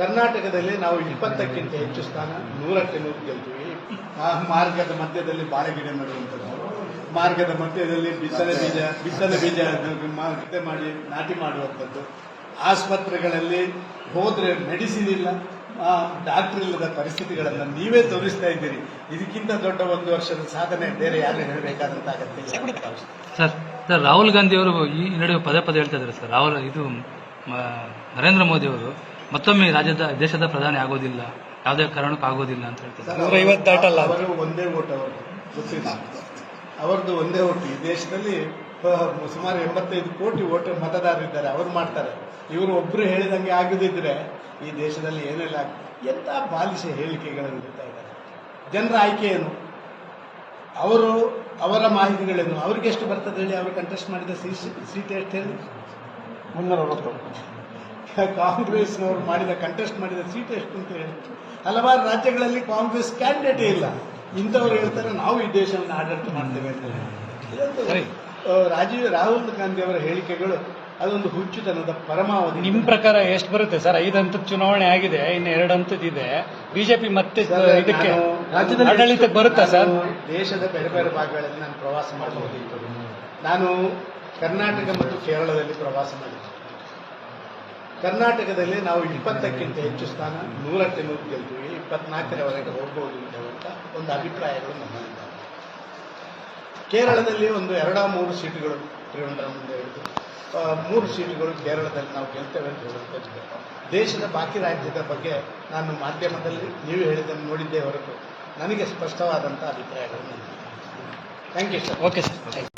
ಕರ್ನಾಟಕದಲ್ಲಿ ನಾವು ಇಪ್ಪತ್ತಕ್ಕಿಂತ ಹೆಚ್ಚು ಸ್ಥಾನ, ನೂರಕ್ಕೆ ನೂರು ಗೆಲ್ತೀವಿ. ಆ ಮಾರ್ಗದ ಮಧ್ಯದಲ್ಲಿ ಬಾಳೆಗಿಡ ನೆಡುವಂಥದ್ದು. ಮಾರ್ಗದ ಮಧ್ಯದಲ್ಲಿ ಬಿತ್ತನೆ ಬೀಜ ಬಿತ್ತನೆ ಬೀಜ ಮಾತೆ ಮಾಡಿ, ನಾಟಿ ಮಾಡುವಂಥದ್ದು. ಆಸ್ಪತ್ರೆಗಳಲ್ಲಿ ಹೋದರೆ ಮೆಡಿಸಿನ್ ಇಲ್ಲ. ಡಾಕ್ಟರ್ ಇಲ್ಲದ ಪರಿಸ್ಥಿತಿಗಳನ್ನು ನೀವೇ ತೋರಿಸ್ತಾ ಇದ್ದೀರಿ. ಇದಕ್ಕಿಂತ ದೊಡ್ಡ ಒಂದು ವರ್ಷದ ಸಾಧನೆ ಬೇರೆ ಯಾರು ಹೇಳಬೇಕಾದಂತ ಅಗತ್ಯ ಸರ್ ಸರ್, ರಾಹುಲ್ ಗಾಂಧಿ ಅವರು ಈ ನಡುವೆ ಪದೇ ಪದೇ ಹೇಳ್ತಾ ಇದ್ದಾರೆ ಸರ್. ರಾಹುಲ್ ಇದು ನರೇಂದ್ರ ಮೋದಿ ಅವರು ಮತ್ತೊಮ್ಮೆ ರಾಜ್ಯದ ದೇಶದ ಪ್ರಧಾನಿ ಆಗೋದಿಲ್ಲ. ಯಾವುದೇ ಕಾರಣಕ್ಕೂ ಆಗೋದಿಲ್ಲ ಅಂತ ಹೇಳ್ತಾರೆ. ಒಂದೇ ಓಟ್ ಅವರು. ಗೊತ್ತಿಲ್ಲ. ಅವರದ್ದು ಒಂದೇ ಓಟ್ ಈ ದೇಶದಲ್ಲಿ ಸುಮಾರು ಎಂಬತ್ತೈದು ಕೋಟಿ ಓಟ್ ಮತದಾರರಿದ್ದಾರೆ ಅವ್ರು ಮಾಡ್ತಾರೆ. ಇವರು ಒಬ್ರು ಹೇಳಿದಂಗೆ ಆಗದಿದ್ರೆ ಈ ದೇಶದಲ್ಲಿ ಏನೆಲ್ಲ ಎಂಥ ಎಂತ ಬಾಲಿಶ ಹೇಳಿಕೆಗಳನ್ನು ನೀಡ್ತಾ ಇದ್ದಾರೆ. ಜನರ ಆಯ್ಕೆ ಏನು? ಅವರು ಅವರ ಮಾಹಿತಿಗಳೇನು? ಅವ್ರಿಗೆ ಎಷ್ಟು ಬರ್ತದೆ ಹೇಳಿ ಅವರು ಕಂಟೆಸ್ಟ್ ಮಾಡಿದ ಸೀಟ್ ಎಷ್ಟು ಹೇಳಿ ಮುನ್ನೂರ ಅರವತ್ತು ಕಾಂಗ್ರೆಸ್ನವರು ಮಾಡಿದ ಕಂಟೆಸ್ಟ್ ಮಾಡಿದ ಸೀಟ್ ಎಷ್ಟು ಅಂತ ಹೇಳಿ. ಹಲವಾರು ರಾಜ್ಯಗಳಲ್ಲಿ ಕಾಂಗ್ರೆಸ್ ಕ್ಯಾಂಡಿಡೇಟೇ ಇಲ್ಲ. ಇಂಥವ್ರು ಹೇಳ್ತಾರೆ ನಾವು ಈ ದೇಶವನ್ನು ಆಡಳಿತ ಮಾಡ್ತೇವೆ ಅಂತ. ಆ, ರಾಜೀವ್ ರಾಹುಲ್ ಗಾಂಧಿ ಅವರ ಹೇಳಿಕೆಗಳು ಅದೊಂದು ಹುಚ್ಚುತನದ ಪರಮಾವಧಿ. ನಿಮ್ಮ ಪ್ರಕಾರ ಎಷ್ಟು ಬರುತ್ತೆ ಸರ್? ಐದು ಹಂತದ ಚುನಾವಣೆ ಆಗಿದೆ ಇನ್ನು ಎರಡು ಹಂತದಿದೆ ಬಿಜೆಪಿ ಮತ್ತೆ ಇದಕ್ಕೆ ರಾಜ್ಯದಲ್ಲಿ ಆಡಳಿತಕ್ಕೆ ಬರುತ್ತಾ ಸರ್? ದೇಶದ ಬೇರೆ ಬೇರೆ ಭಾಗಗಳಲ್ಲಿ ನಾನು ಪ್ರವಾಸ ಮಾಡಬಹುದಿತ್ತು. ನಾನು ಕರ್ನಾಟಕ ಮತ್ತು ಕೇರಳದಲ್ಲಿ ಪ್ರವಾಸ ಮಾಡಿದ್ದೇವೆ ಕರ್ನಾಟಕದಲ್ಲಿ ನಾವು ಇಪ್ಪತ್ತಕ್ಕಿಂತ ಹೆಚ್ಚು ಸ್ಥಾನ, ನೂರಕ್ಕೆ ನೂರು ಗೆಲ್ತೀವಿ ಇಪ್ಪತ್ನಾಲ್ಕರವರೆಗೆ ಹೋಗ್ಬೋದು ಅಂತ ಒಂದು ಅಭಿಪ್ರಾಯಗಳು ನಮ್ಮಲ್ಲಿದ್ದಾವೆ ಕೇರಳದಲ್ಲಿ ಒಂದು ಎರಡ ಮೂರು ಸೀಟುಗಳು ಮುಂದೆ ಮೂರು ಸೀಟುಗಳು ಕೇರಳದಲ್ಲಿ ನಾವು ಗೆಲ್ತೇವೆ ಅಂತ ಹೇಳುವಂಥದ್ದು ದೇಶದ ಬಾಕಿ ರಾಜ್ಯದ ಬಗ್ಗೆ ನಾನು ಮಾಧ್ಯಮದಲ್ಲಿ ನೀವು ಹೇಳಿದ್ದನ್ನು ನೋಡಿದ್ದೇ ಹೊರತು ನನಗೆ ಸ್ಪಷ್ಟವಾದಂಥ ಅಭಿಪ್ರಾಯಗಳು thank you sir okay sir